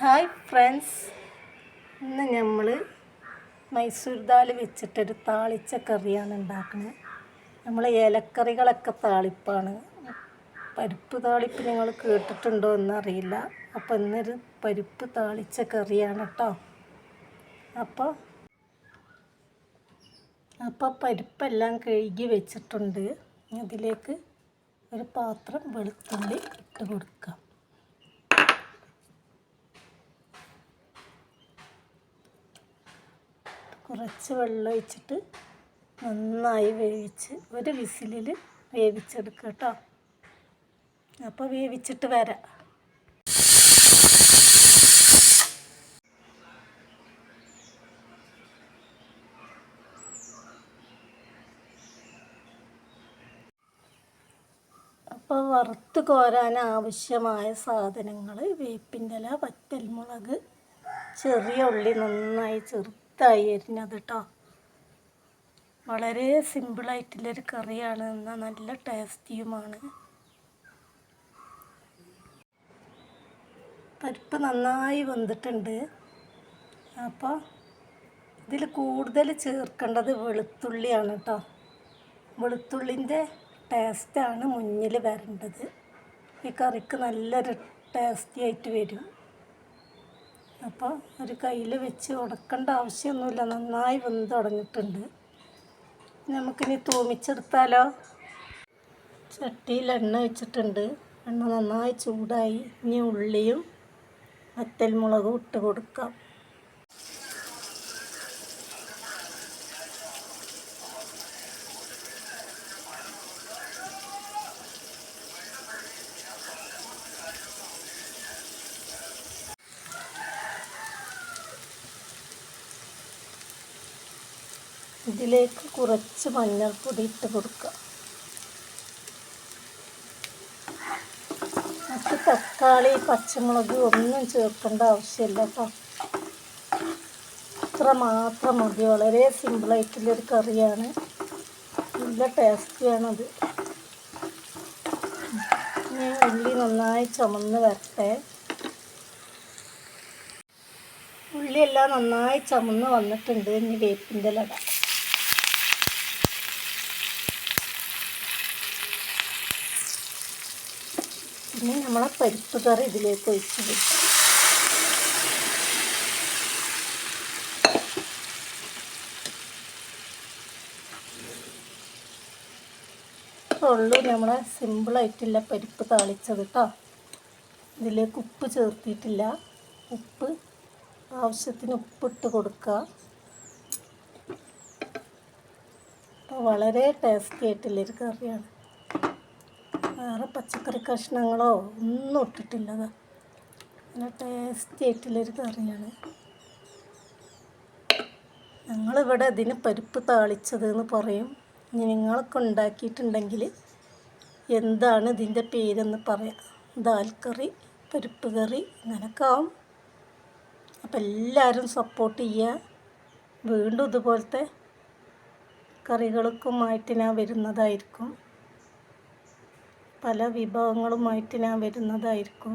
Hi friends. ഇന്ന് നമ്മൾ മൈസൂർ ദാൽ വെച്ചിട്ടൊരു താളിച്ച കറിയാണ് ഉണ്ടാക്കുന്നത് നമ്മൾ ഇലക്കറികളൊക്കെ താളിപ്പാണ്. പരിപ്പ് താളിപ്പ് നിങ്ങൾ കേട്ടിട്ടുണ്ടോ എന്നറിയില്ല. അപ്പോൾ ഇന്നൊരു പരിപ്പ് താളിച്ച കറിയാണ് കേട്ടോ അപ്പോൾ അപ്പോൾ പരിപ്പെല്ലാം കഴുകി വെച്ചിട്ടുണ്ട്. അതിലേക്ക് ഒരു പാത്രം വെളുത്തുള്ളി ഇട്ട് കൊടുക്കാം. കുറച്ച് വെള്ളം ഒഴിച്ചിട്ട് നന്നായി വേവിച്ച് ഒരു വിസിലിൽ വേവിച്ചെടുക്കുക കേട്ടോ. അപ്പോൾ വേവിച്ചിട്ട് വരാം. അപ്പോൾ വറുത്ത് കോരാൻ ആവശ്യമായ സാധനങ്ങൾ വേപ്പിന്റെ ഇല വറ്റൽമുളക് ചെറിയ ഉള്ളി നന്നായി ചെറുതായി അരിഞ്ഞത് കേട്ടോ വളരെ സിമ്പിളായിട്ടുള്ളൊരു കറിയാണ്. എന്നാൽ നല്ല ടേസ്റ്റിയുമാണ്. പരിപ്പ് നന്നായി വന്നിട്ടുണ്ട്. അപ്പോൾ ഇതിൽ കൂടുതൽ ചേർക്കേണ്ടത് വെളുത്തുള്ളിയാണ് കേട്ടോ വെളുത്തുള്ളിന്റെ ടേസ്റ്റാണ് മുന്നിൽ വരേണ്ടത്. ഈ കറിക്ക് നല്ലൊരു ടേസ്റ്റി ആയിട്ട് വരും. അപ്പോൾ ഒരു കയ്യിൽ വെച്ച് ഉടക്കേണ്ട ആവശ്യമൊന്നുമില്ല. നന്നായി വെന്ത് തുടങ്ങിയിട്ടുണ്ട് നമുക്കിനി തൂമിച്ചെടുത്താലോ? ചട്ടിയിൽ എണ്ണ വെച്ചിട്ടുണ്ട്. എണ്ണ നന്നായി ചൂടായി. ഇനി ഉള്ളിയും വറ്റൽമുളകും ഇട്ട് കൊടുക്കാം. ഇതിലേക്ക് കുറച്ച് മഞ്ഞൾപ്പൊടി ഇട്ട് കൊടുക്കുക. മറ്റ് തക്കാളി പച്ചമുളക് ഒന്നും ചേർക്കേണ്ട ആവശ്യമില്ല കേട്ടോ. ഇത്ര മാത്രം മതി. വളരെ സിമ്പിളായിട്ടുള്ളൊരു കറിയാണ്. നല്ല ടേസ്റ്റിയാണത് ഞാൻ ഉള്ളി നന്നായി ചുമന്ന് വരട്ടെ. ഉള്ളിയെല്ലാം നന്നായി ചുമന്ന് വന്നിട്ടുണ്ട്. ഇനി വേപ്പിന്റെ ഇല ഇനി നമ്മളെ പരിപ്പ് കറി ഇതിലേക്ക് ഒഴിച്ച് കൊടുക്കും. ഉള്ളൂ നമ്മളെ സിമ്പിളായിട്ടുള്ള പരിപ്പ് താളിച്ചത് കേട്ടോ ഇതിലേക്ക് ഉപ്പ് ചേർത്തിട്ടില്ല. ഉപ്പ് ആവശ്യത്തിന് ഉപ്പിട്ട് കൊടുക്കുക. വളരെ ടേസ്റ്റി ആയിട്ടുള്ളൊരു കറിയാണ്. പച്ചക്കറി കഷ്ണങ്ങളോ ഒന്നും ഇട്ടിട്ടില്ലത് നല്ല ടേസ്റ്റി ആയിട്ടുള്ളൊരു കറിയാണ്. ഞങ്ങളിവിടെ ഇതിന് പരിപ്പ് താളിച്ചത് എന്ന് പറയും. ഇനി നിങ്ങളൊക്കെ ഉണ്ടാക്കിയിട്ടുണ്ടെങ്കിൽ എന്താണ് ഇതിന്റെ പേരെന്ന് പറയാം. ദാൽ കറി പരിപ്പ് കറി അങ്ങനെയൊക്കെ ആവും. അപ്പം എല്ലാവരും സപ്പോർട്ട് ചെയ്യുക. വീണ്ടും ഇതുപോലത്തെ കറികൾക്കുമായിട്ട് ഞാൻ വരുന്നതായിരിക്കും. പല വിഭവങ്ങളുമായിട്ട് ഞാൻ വരുന്നതായിരിക്കും.